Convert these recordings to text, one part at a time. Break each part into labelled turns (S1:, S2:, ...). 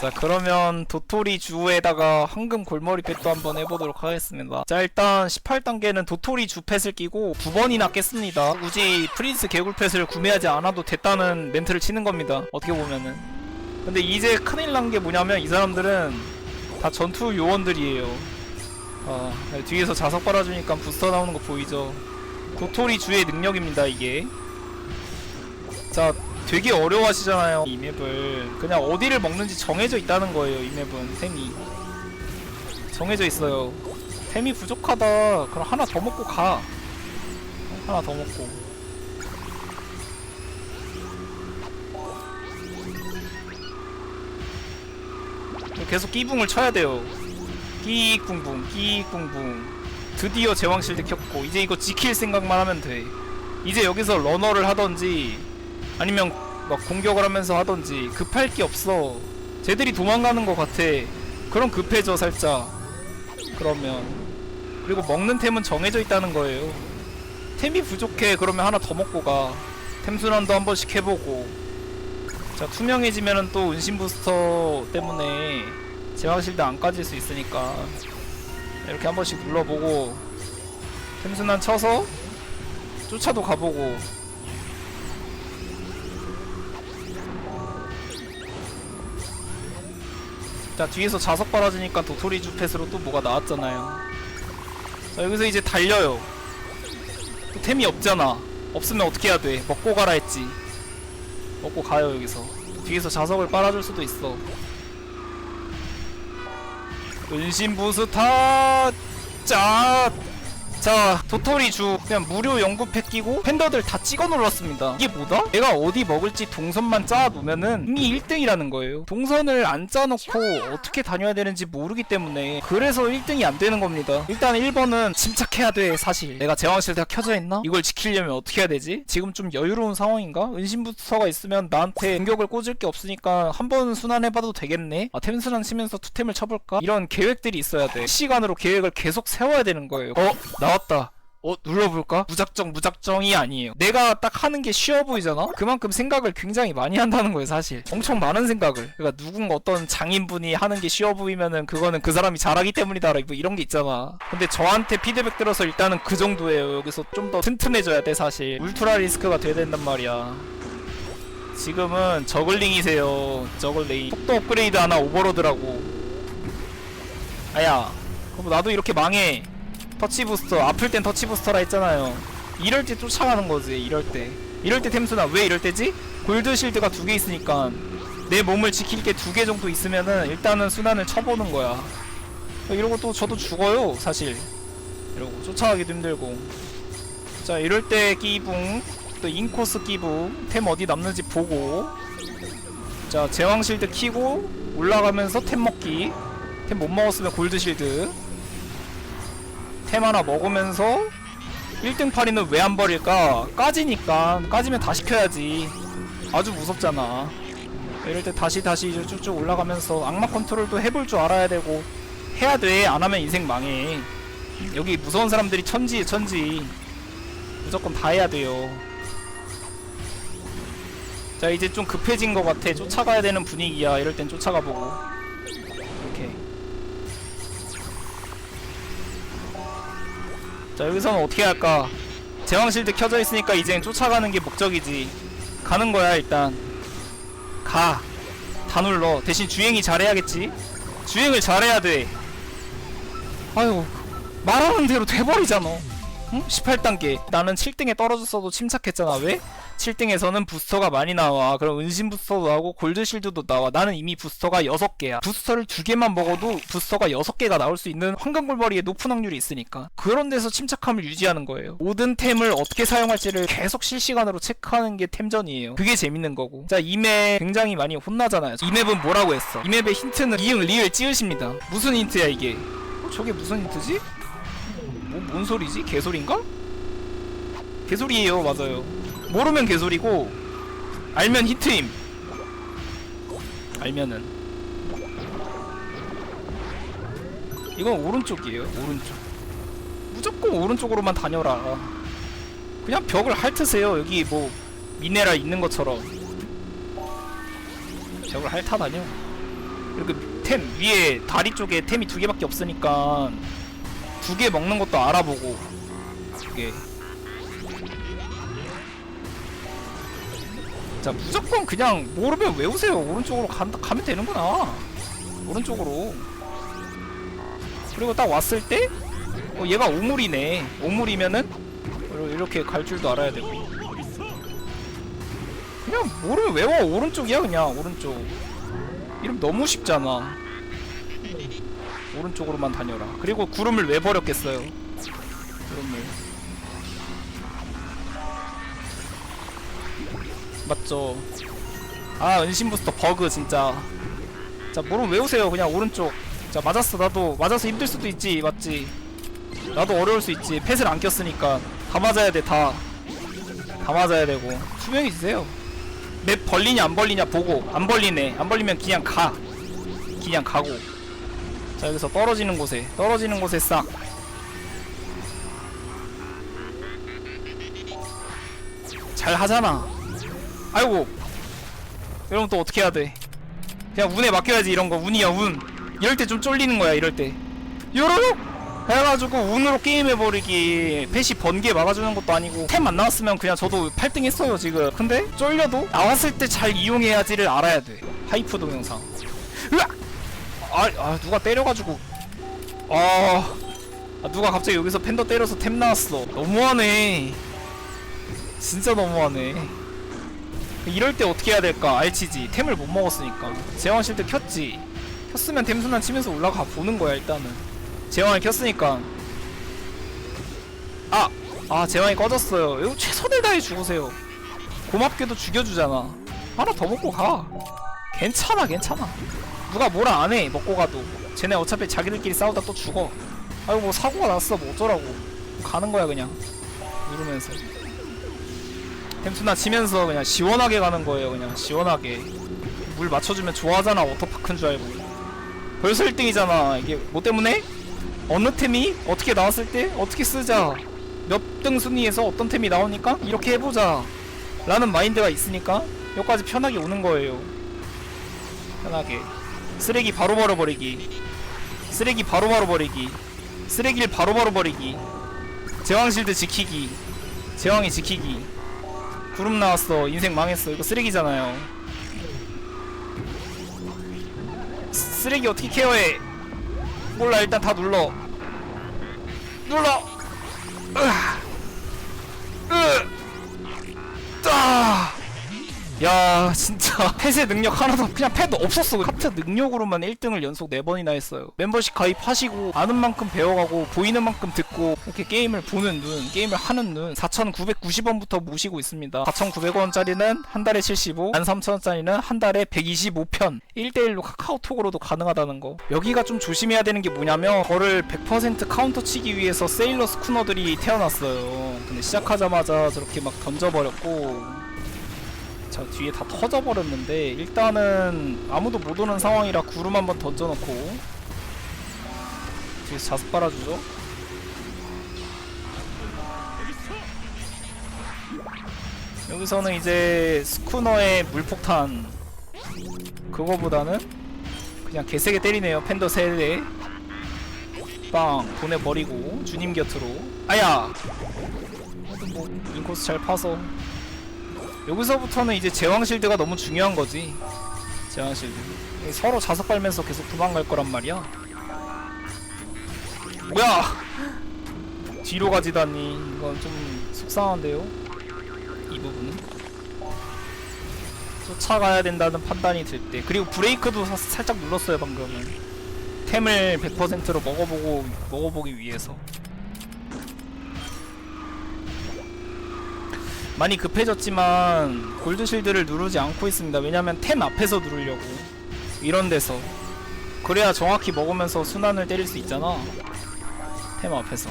S1: 자 그러면 도토리 주에다가 황금 골머리 펫도 한번 해보도록 하겠습니다. 자 일단 18단계는 도토리 주 펫을 끼고 두 번이나 깼습니다. 굳이 프린스 개굴 펫을 구매하지 않아도 됐다는 멘트를 치는 겁니다. 어떻게 보면은. 근데 이제 큰일 난 게 뭐냐면 이 사람들은 다 전투 요원들이에요. 어, 뒤에서 자석 빨아주니까 부스터 나오는 거 보이죠? 도토리 주의 능력입니다 이게. 자 되게 어려워하시잖아요. 이 맵을 그냥 어디를 먹는지 정해져 있다는 거예요 이 맵은 템이. 정해져 있어요. 템이 부족하다. 그럼 하나 더 먹고 가. 어, 하나 더 먹고. 계속 끼붕을 쳐야 돼요. 끼익붕붕 끼익붕붕. 드디어 제왕실드 켰고 이제 이거 지킬 생각만 하면 돼. 이제 여기서 러너를 하던지 아니면 막 공격을 하면서 하던지 급할 게 없어. 쟤들이 도망가는 것 같아. 그럼 급해져 살짝. 그러면. 그리고 먹는 템은 정해져 있다는 거예요. 템이 부족해. 그러면 하나 더 먹고 가. 템순환도 한 번씩 해보고. 자 투명해지면은 또 은신 부스터 때문에 제왕실드 안 까질 수 있으니까 이렇게 한 번씩 눌러보고 템순환 쳐서 쫓아도 가보고 자 뒤에서 자석 빨아주니까 도토리 주펫으로 또 뭐가 나왔잖아요. 자 여기서 이제 달려요. 또 템이 없잖아. 없으면 어떻게 해야 돼? 먹고 가라 했지. 먹고 가요 여기서. 뒤에서 자석을 빨아줄 수도 있어. 은신 부스타 짜! 자 도토리 주. 그냥 무료 연구 팩 끼고 팬더들 다 찍어 눌렀습니다 이게 뭐다? 내가 어디 먹을지 동선만 짜 놓으면은 이미 1등이라는 거예요 동선을 안 짜놓고 어떻게 다녀야 되는지 모르기 때문에 그래서 1등이 안 되는 겁니다 일단 1번은 침착해야 돼 사실 내가 제왕실드가 켜져 있나? 이걸 지키려면 어떻게 해야 되지? 지금 좀 여유로운 상황인가? 은신부터가 있으면 나한테 공격을 꽂을 게 없으니까 한 번 순환해봐도 되겠네? 아 템순환 치면서 투템을 쳐볼까? 이런 계획들이 있어야 돼 시간으로 계획을 계속 세워야 되는 거예요 어? 나왔다 어 눌러볼까? 무작정 무작정이 아니에요. 내가 딱 하는 게 쉬워 보이잖아? 그만큼 생각을 굉장히 많이 한다는 거예요 사실. 엄청 많은 생각을. 그러니까 누군가 어떤 장인분이 하는 게 쉬워 보이면은 그거는 그 사람이 잘하기 때문이다 뭐 이런 게 있잖아. 근데 저한테 피드백 들어서 일단은 그 정도예요. 여기서 좀 더 튼튼해져야 돼 사실. 울트라 리스크가 돼야 된단 말이야. 지금은 저글링이세요 저글링. 속도 업그레이드 하나 오버로드라고. 아야 그럼 나도 이렇게 망해 터치 부스터 아플 땐 터치 부스터라 했잖아요. 이럴 때 쫓아가는 거지 이럴 때. 이럴 때 템수나 왜 이럴 때지? 골드 실드가 두 개 있으니까 내 몸을 지킬 게 두 개 정도 있으면은 일단은 순환을 쳐보는 거야. 이러고 또 저도 죽어요 사실. 이러고 쫓아가기도 힘들고. 자 이럴 때 끼붕 또 인코스 끼붕 템 어디 남는지 보고. 자 제왕 실드 키고 올라가면서 템 먹기. 템 못 먹었으면 골드 실드 템 하나 먹으면서 1등 파리는 왜 안 버릴까? 까지니까. 까지면 다 시 켜야지. 아주 무섭잖아. 이럴 때 다시 다시 이제 쭉쭉 올라가면서 악마 컨트롤도 해볼 줄 알아야 되고 해야 돼 안 하면 인생 망해. 여기 무서운 사람들이 천지에 천지. 무조건 다 해야 돼요. 자 이제 좀 급해진 것 같아. 쫓아가야 되는 분위기야. 이럴 땐 쫓아가 보고 자 여기서는 어떻게 할까? 제왕실드 켜져 있으니까 이젠 쫓아가는 게 목적이지. 가는 거야 일단. 가. 다 눌러 대신 주행이 잘해야겠지? 주행을 잘해야 돼. 아유 말하는 대로 돼버리잖아. 응? 18단계. 나는 7등에 떨어졌어도 침착했잖아. 왜? 7등에서는 부스터가 많이 나와. 그럼 은신 부스터도 나오고 골드 실드도 나와. 나는 이미 부스터가 6개야. 부스터를 2개만 먹어도 부스터가 6개가 나올 수 있는 황금골머리에 높은 확률이 있으니까. 그런 데서 침착함을 유지하는 거예요. 모든 템을 어떻게 사용할지를 계속 실시간으로 체크하는 게 템전이에요. 그게 재밌는 거고. 자 이맵 굉장히 많이 혼나잖아요. 이 맵은 뭐라고 했어? 이 맵의 힌트는 이응 리을 찌으십니다. 무슨 힌트야 이게? 어, 저게 무슨 힌트지? 뭐, 뭔 소리지? 개소리인가? 개소리예요. 맞아요 모르면 개소리고 알면 히트임. 알면은. 이건 오른쪽이에요 오른쪽. 무조건 오른쪽으로만 다녀라. 그냥 벽을 핥으세요. 여기 뭐 미네랄 있는 것처럼. 벽을 핥아 다녀. 이렇게 템 위에 다리 쪽에 템이 두 개밖에 없으니까 두 개 먹는 것도 알아보고. 이 게자 무조건 그냥 모르면 외우세요. 오른쪽으로 간, 가면 되는구나. 오른쪽으로. 그리고 딱 왔을 때 어, 얘가 오물이네. 오물이면은 이렇게 갈 줄도 알아야 되고. 그냥 모르면 외워. 오른쪽이야 그냥. 오른쪽. 이름 너무 쉽잖아. 오른쪽으로만 다녀라. 그리고 구름을 왜 버렸겠어요. 구름을 맞죠. 아 은신 부스터 버그 진짜. 자 모르면 외우세요. 그냥 오른쪽. 자 맞았어. 나도 맞아서 힘들 수도 있지. 맞지? 나도 어려울 수 있지. 펫을 안 꼈으니까. 다 맞아야 돼다다 맞아야 되고. 수명이 있으세요. 맵 벌리냐 안 벌리냐 보고. 안 벌리네. 안 벌리면 그냥 가. 그냥 가고. 자 여기서 떨어지는 곳에. 떨어지는 곳에 싹. 잘 하잖아 아이고. 여러분 또 어떻게 해야 돼? 그냥 운에 맡겨야지 이런 거. 운이야 운. 이럴 때 좀 쫄리는 거야 이럴 때. 요로록 해가지고 운으로 게임해버리기. 펫이 번개 막아주는 것도 아니고. 템 안 나왔으면 그냥 저도 8등 했어요 지금. 근데 쫄려도 나왔을 때 잘 이용해야지를 알아야 돼. 하이프 동영상. 으악! 아, 아 누가 때려가지고. 아, 아 누가 갑자기 여기서 팬더 때려서 템 나왔어. 너무하네. 진짜 너무하네 이럴 때 어떻게 해야 될까? 알치지. 템을 못 먹었으니까. 제왕 실드 켰지. 켰으면 템 순환 치면서 올라가 보는 거야 일단은. 제왕을 켰으니까. 아! 아 제왕이 꺼졌어요. 이거 최선을 다해 죽으세요. 고맙게도 죽여주잖아. 하나 더 먹고 가. 괜찮아 괜찮아. 누가 뭐라 안 해 먹고 가도. 쟤네 어차피 자기들끼리 싸우다 또 죽어. 아이고 뭐 사고가 났어. 뭐 어쩌라고. 가는 거야 그냥. 누르면서 햄스나 치면서 그냥 시원하게 가는 거예요 그냥 시원하게. 물 맞춰주면 좋아하잖아 워터파크인 줄 알고. 벌써 1등이잖아. 이게 뭐 때문에? 어느 템이? 어떻게 나왔을 때? 어떻게 쓰자. 몇 등 순위에서 어떤 템이 나오니까? 이렇게 해보자. 라는 마인드가 있으니까 여기까지 편하게 오는 거예요. 편하게. 쓰레기 바로바로 버리기. 쓰레기 바로 바로 버리기. 쓰레기를 바로 바로 버리기. 제왕실드 지키기. 제왕이 지키기 구름 나왔어. 인생 망했어. 이거 쓰레기잖아요. 쓰- 쓰레기 어떻게 케어해? 몰라 일단 다 눌러. 눌러 야 진짜. 펫의 능력 하나도 그냥 펫 없었어 카트 능력으로만 1등을 연속 4번이나 했어요. 멤버십 가입하시고 아는 만큼 배워가고 보이는 만큼 듣고 이렇게 게임을 보는 눈 게임을 하는 눈. 4,990원부터 모시고 있습니다. 4,900원짜리는 한 달에 75 13,000원짜리는 한 달에 125편. 1대1로 카카오톡으로도 가능하다는 거. 여기가 좀 조심해야 되는 게 뭐냐면 저를 100% 카운터 치기 위해서 세일러 스쿠너들이 태어났어요. 근데 시작하자마자 저렇게 막 던져버렸고 자 뒤에 다 터져버렸는데 일단은 아무도 못 오는 상황이라 구름 한번 던져놓고 뒤에서 자습 빨아주죠. 여기서는 이제 스쿠너의 물폭탄. 그거보다는 그냥 개세게 때리네요 팬더 세대 빵 보내버리고 주님 곁으로. 아야! 뭐 인코스 잘 파서 여기서부터는 이제 제왕실드가 너무 중요한 거지. 제왕실드. 서로 자석 빨면서 계속 도망갈 거란 말이야. 뭐야! 뒤로 가지다니. 이건 좀 속상한데요? 이 부분은. 쫓아가야 된다는 판단이 들 때. 그리고 브레이크도 사- 살짝 눌렀어요, 방금은. 템을 100%로 먹어보고, 먹어보기 위해서. 많이 급해졌지만 골드실드를 누르지 않고 있습니다. 왜냐면 템 앞에서 누르려고. 이런 데서. 그래야 정확히 먹으면서 순환을 때릴 수 있잖아. 템 앞에서.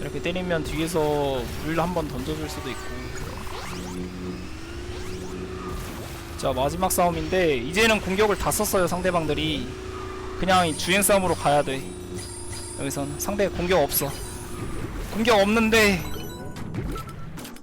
S1: 이렇게 때리면 뒤에서 물 한 번 던져줄 수도 있고. 자 마지막 싸움인데 이제는 공격을 다 썼어요 상대방들이. 그냥 이 주행 싸움으로 가야 돼. 여기선 상대 공격 없어. 공격 없는데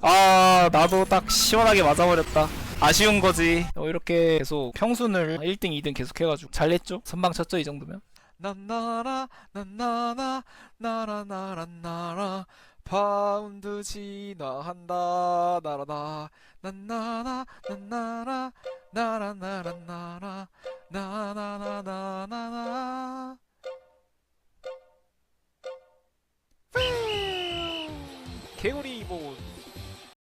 S1: 아 나도 딱 시원하게 맞아버렸다. 아쉬운 거지. 어, 이렇게 계속 평순을 1등 2등 계속 해가지고 잘 냈죠? 선방 쳤죠 이 정도면?
S2: 난나라 난나나 나라 나라 나라 파운드 진화한다 나라다 난나나 난나라 나라 나라 나라 나나나나나나
S1: 개구리 뭐